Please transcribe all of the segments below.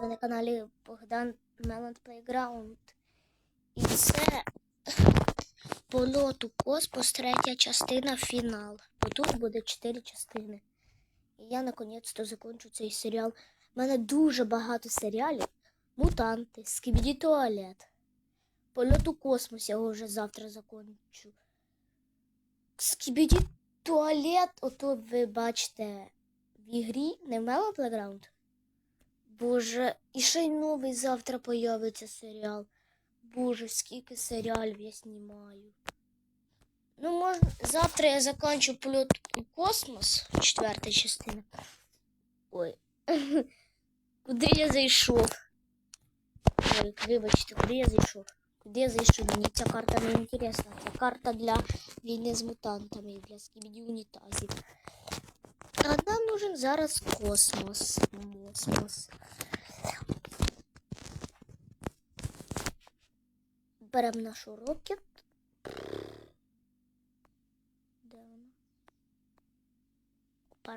Ви на каналі Богдан Меланд Playground. І це польот у космос, третя частина фінал. Бо тут буде чотири частини. І я наконець-то закончу цей серіал. У мене дуже багато серіалів. Мутанти, Скібіді Туалет. Польот у космос я його вже завтра закончу. Скібіді Туалет, ото ви бачите в ігрі, не в Melon Playground. Боже, і ще й новий завтра появиться серіал. Боже, скільки серіалів я знімаю. Ну, можна. Завтра я закінчу польот у космос, четверта частина. Ой. Куди я зайшов? Ой, вибачте, куди я зайшов? Куди я зайшов? Мені ця карта не інтересна. Це карта для війни з мутантами, для скібіді унітазів. А нам нужен зараз космос. Космос. Беремо нашу рокет. Де вона? Опа,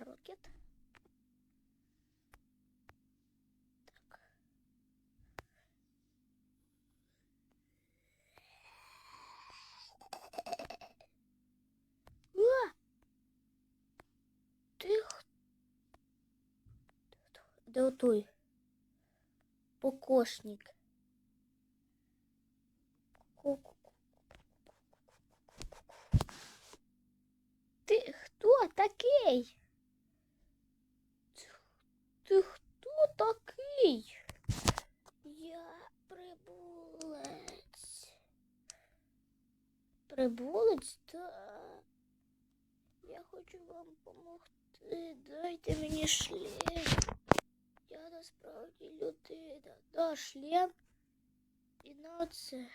Де отой? Покошник. Ти хто такий? Ти хто такий? Я прибулець. Прибулець? Та я хочу вам допомогти. Дайте мені шлем. Насправді людина. Да, шлем. І на це.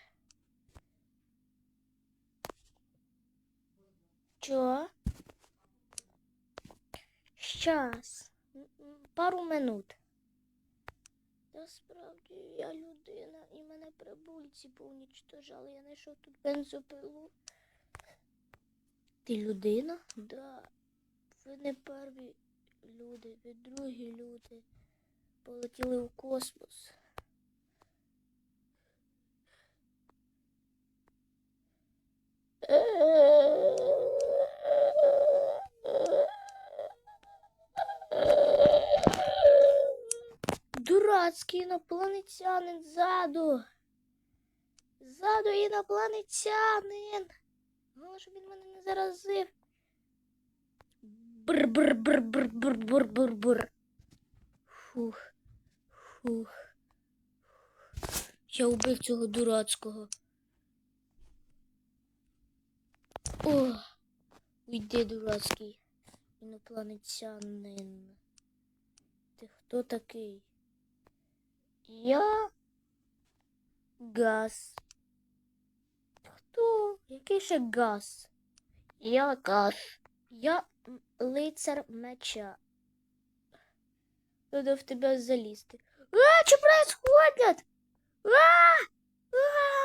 Чо? Щас. Пару минут. Насправді я людина і мене прибульці поунічтожали. Я знайшов тут бензопилу. Ти людина? Да. Ви не перві люди, ви другі люди. Полетіли у космос. Дурацький інопланетянин ззаду. Ззаду інопланетянин. Головне, щоб він мене не заразив. Бр-бр-бр-бр-бр-бр-бр-бр. Фух. Фух. Я убив цього дурацького. О, уйди, дурацький інопланетянин. Ти хто такий? Я газ. Хто? Який ще газ? Я газ. Я лицар меча. Надо в тебя залізти. А, что происходит? А! А!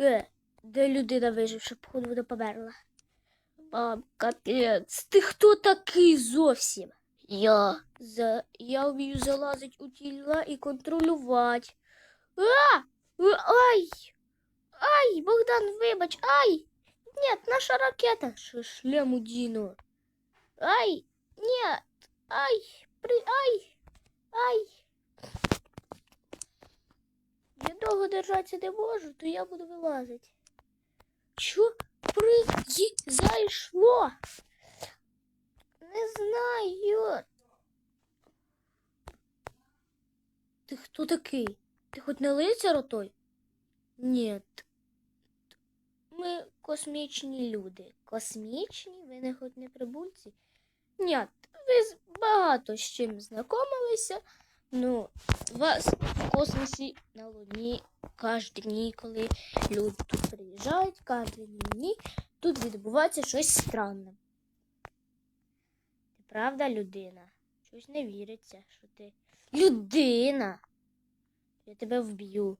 Е, де людина виживши, походу вона померла. Мам, капець, ти хто такий зовсім? Я. За... Я вмію залазити у тіла і контролювати. А! Е, Ай! Ай, Богдан, вибач, ай! Нет, наша ракета. Шлем у Діно. Ай! Нет! Ай! При... Ай! Ай! Я довго держатися не можу, то я буду вилазити. Що произошло? Не знаю. Ти хто такий? Ти хоч не лицар отой? Ні. Ми космічні люди. Космічні? Ви не хоч не прибульці? Ні, ви багато з чим знайомилися. Ну, вас в космосі на Луні кожні дні, коли люди тут приїжджають, кожні дні тут відбувається щось странне. Ти правда людина? Щось не віриться, що ти людина. Я тебе вб'ю.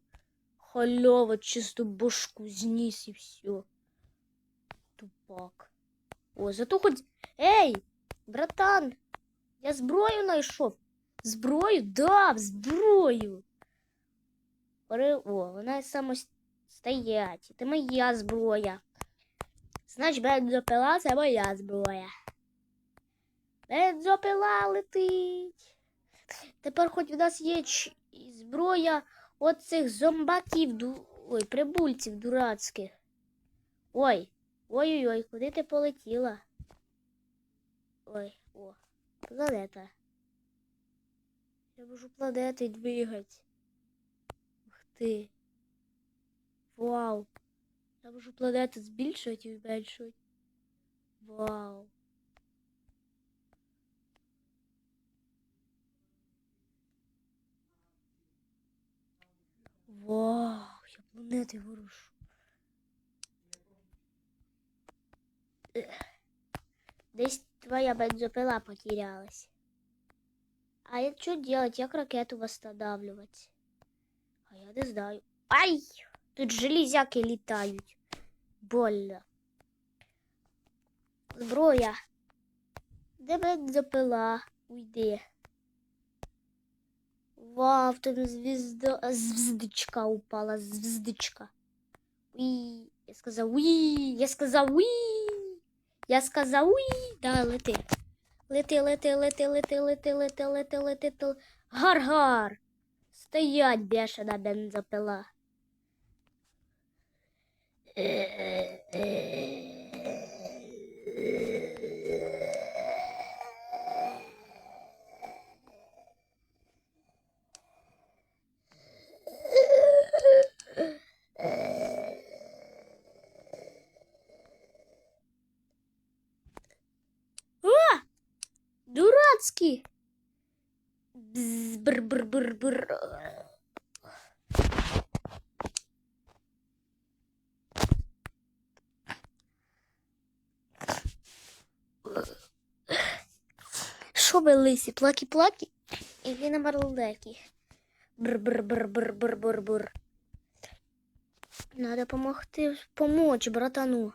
Халява, чисто бошку зніс і все. Тупак. О, зато хоч. Ей, братан! Я зброю знайшов. Зброю? Да, зброю. О, вона самостоять. Це моя зброя. Значить, бензопила це моя зброя. Бензопила летить. Тепер хоч в нас є і зброя оцих зомбаків, ой, прибульців дурацьких. Ой, ой-ой-ой, куди ти полетіла? Ой, о, планета. Я можу планети двигать. Ух ти. Вау. Я можу планети збільшувати і зменшувати. Вау. Вау, я планети ворушу. Ех. Десь твоя бензопила потерялась. А я что делать? Як ракету восстанавливать? А я не знаю. Ай! Тут железяки літають. Больно. Зброя. Де бензопила? Уйди. Вау, там звізда... звіздочка упала, звіздочка. Уї. Я сказав уї. Я сказав уї. Я сказав уї. Да, лети. Лети, лети, лети, лети, лети, лети, лети, лети, лети. Гар-гар. Стоять, бешена бензопила. А! Трущоби лисі, плакі-плакі і Ліна Марладекі. Бр-бр-бр-бр-бр-бр-бр. Надо помогти, помочь братану.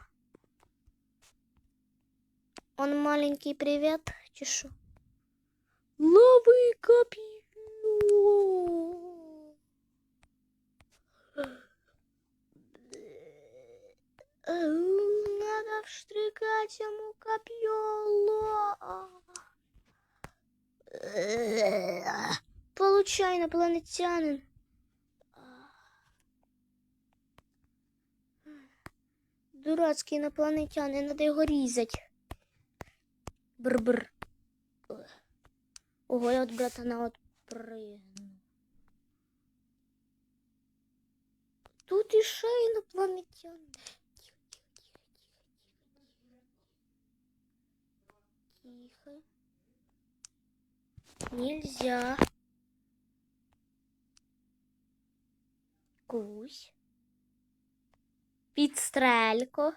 Он маленький привет, чешу. Лавы копье. Надо встрекать ему копье. Получай, инопланетянин. Дурацкий інопланетянин, надо его різати. Бр-бр. Ого, я от братана отпрыгну. Тут іще інопланетянин. Нельзя. Гусь. Підстрелько.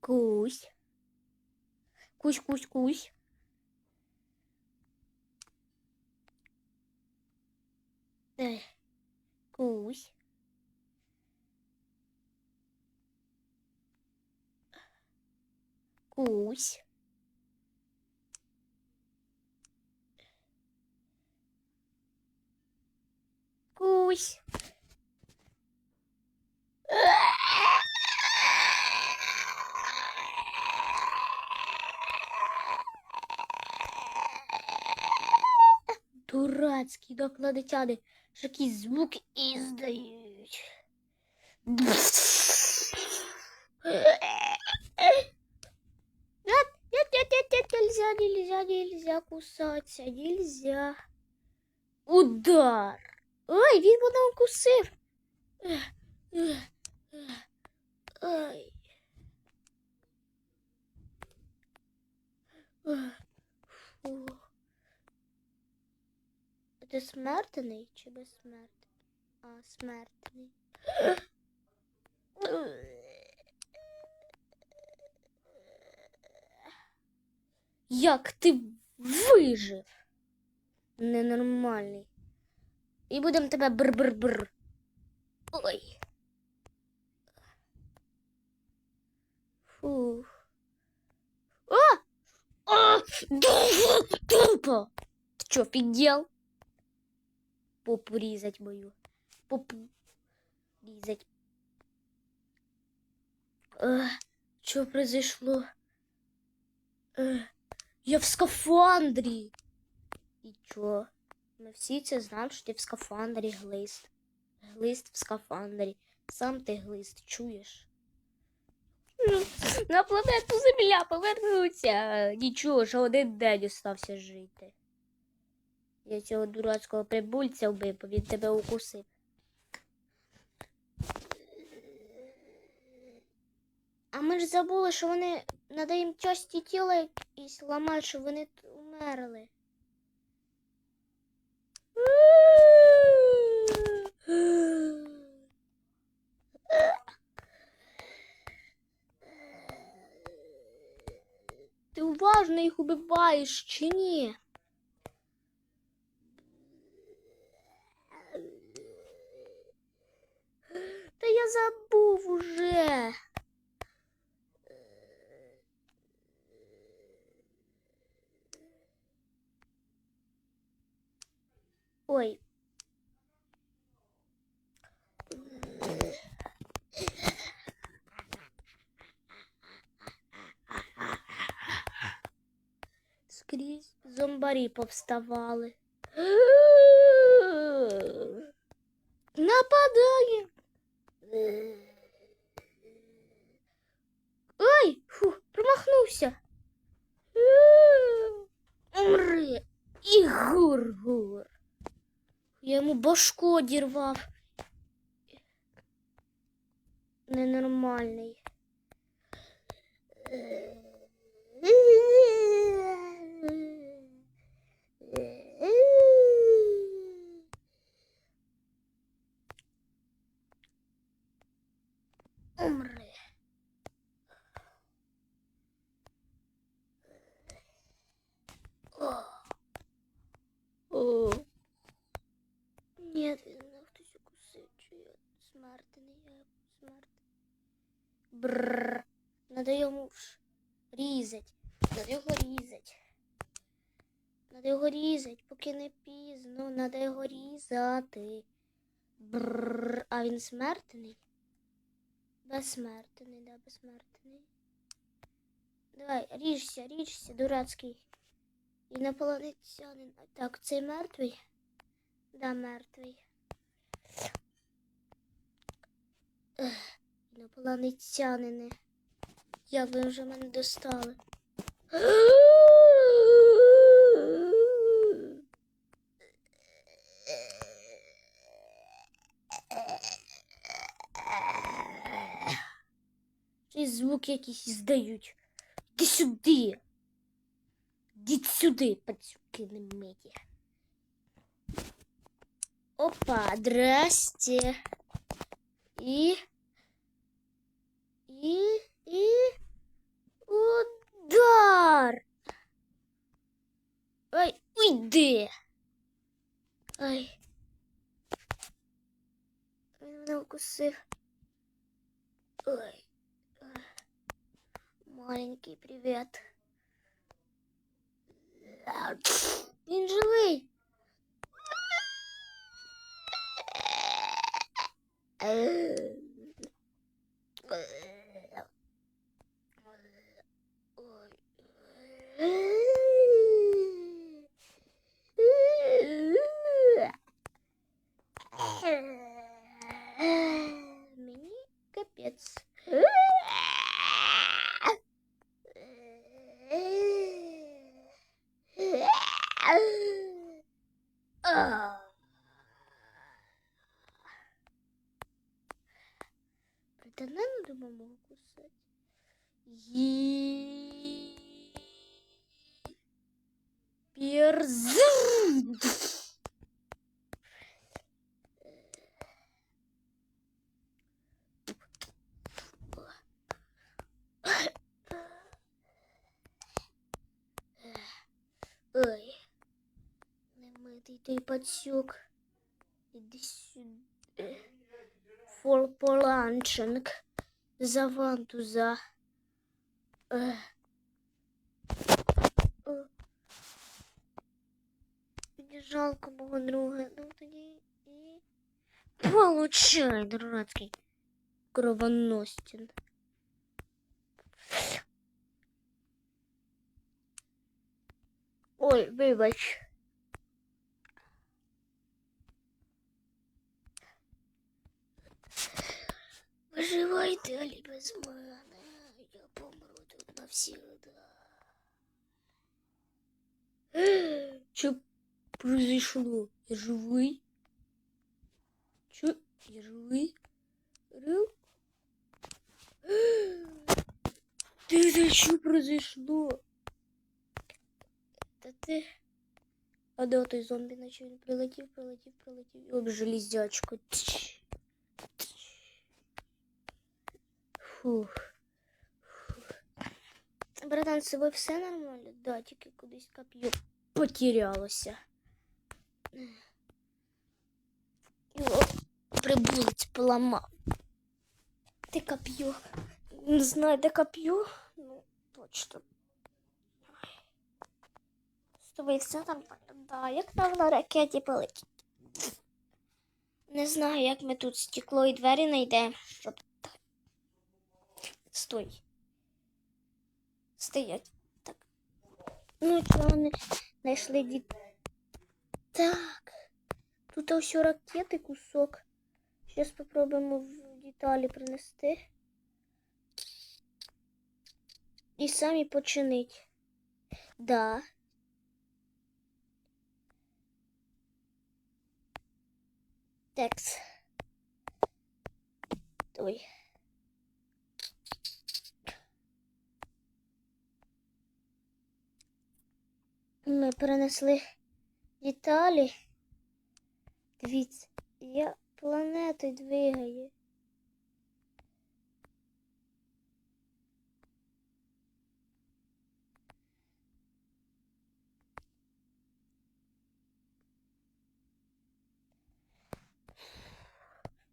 Кусь. Кусь, кусь, кусь. Кусь. гусь. Гусь. Дурацькі допланетяни, якісь звуки іздають. Кусаться, нельзя. Удар. Ой, він мене укусив. Ех, Фу. Ти смертний чи безсмертний? А, смертний. Як ти вижив? Ненормальний. І будемо тебе бр-бр-бр. Ой. Фух. А! А! Тупо! Ты чё, офигел? Попу резать мою. Попу резать. Э, что произошло? Э, я в скафандрі. І чо? Ми всі це знаємо, що ти в скафандрі глист. Глист в скафандрі. Сам ти глист, чуєш? На планету Земля повернуться. Нічого, що один день остався жити. Я цього дурацького прибульця вбив, бо він тебе укусив. А ми ж забули, що вони надаємо часті тіла якісь ламають, щоб вони умерли. Ти уважно їх убиваєш чи ні? Та я забув уже. Ой. Зомбарі повставали. Нападає. Ой, фу, промахнувся. Умри. І гур-гур. Я йому башку одірвав. Ненормальний. Умри. О. О. Нет, він мене хтось укусив, чи я смертний, я смертний. Бррр. Надо йому ж різать. Надо його різать. Надо його різать, поки не пізно. Надо його різати. Бррр. А він смертний? Безсмертний, да, безсмертний. Давай, ріжся, ріжся, дурацький. Інопланетянин. Так, цей мертвий? Да, мертвий. Інопланетянини. Як ви вже мене достали? Чи звуки якісь здають. Іди сюди. Іди сюди, пацюки на меді. Опа, здрасте. И... И... И... Удар! Ой, уйди! Ай. Він мене укусив. Ой. Ой. Маленький привет. Він живий. Мені Ти той пацюк. Іди сюди. For Поланченк. За вантуза. Е. Е. Мені жалко мого друга. Ну тоді і. Получай, дурацький. Кровоностін. Ой, вибач. Виживай далі без мене. Я помру тут навсегда. Что произошло? Я живой? Чё? Я живой? Рыл? Ты это что произошло? Это ты? А да, той зомби начал прилетів, прилетів, прилетів. І об железячку. Тш. Фух. Братан, з собою все нормально? Да, тільки кудись коп'ю потерялося. Його прибулець поламав. Ти коп'ю. Не знаю, де коп'ю. Ну, точно. З тобою все нормально. Да, як там на ракеті полетіть. Не знаю, як ми тут стекло і двері знайдемо, щоб. Стой. Стоять. Так. Ну, чого вони знайшли дід. Так. Тут ось ракети кусок. Зараз спробуємо в деталі принести. І самі починить. Да. Текс. Ой. Ми перенесли деталі. Дивіться, я планетою двигаю.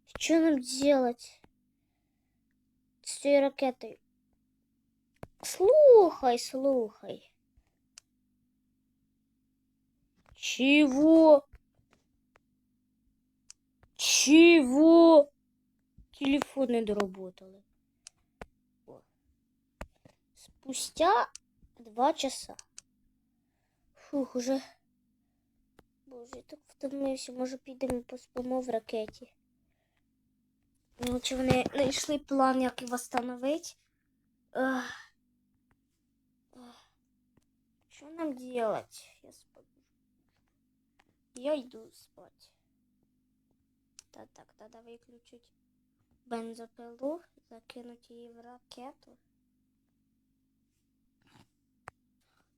Что нам делать с цією ракетой? Слухай, слухай. Чего? Чего? Телефоны доработали. Спустя два часа. Фух, уже. Боже, я так втомився. Може підемо поспимо в ракеті. Ну, чи вони знайшли план, як його встановити? Що нам делать? Я. Я йду спать. Та так, треба виключити бензопилу, закинути її в ракету.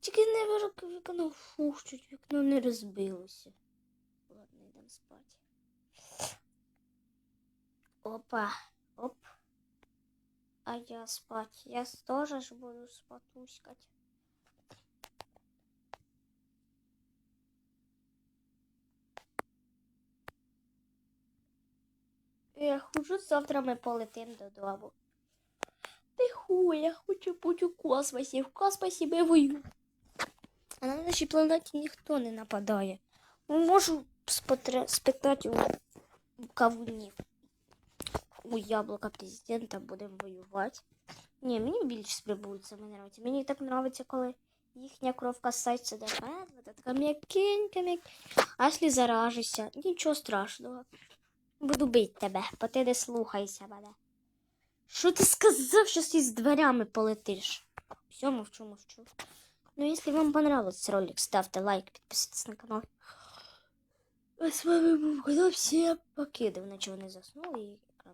Тільки не вирок вікно, фух, чуть вікно не розбилося. Ладно, йдемо спати. Опа, оп. А я спать. Я тоже ж буду спатуськать. Ех, уже завтра ми полетим додому. Ти хуй, я хочу бути у космосі. В космосі ми воюємо. А на нашій планеті ніхто не нападає. Можу спотре- спитати у, кавунів. У яблука президента будемо воювати. Ні, мені більше з прибульцями нравиться. Мені так нравиться, коли їхня кров касається до мене, така м'якенька, м'якенька. А якщо заражуся, нічого страшного. Буду бити тебе, бо ти не слухайся мене. Що ти сказав, що ти з дверями полетиш? Все, мовчу, мовчу. Ну, если вам понравился ролик, ставьте лайк, підписуйтесь на канал. А с вами був канал. Всем покидав, наче вони заснули.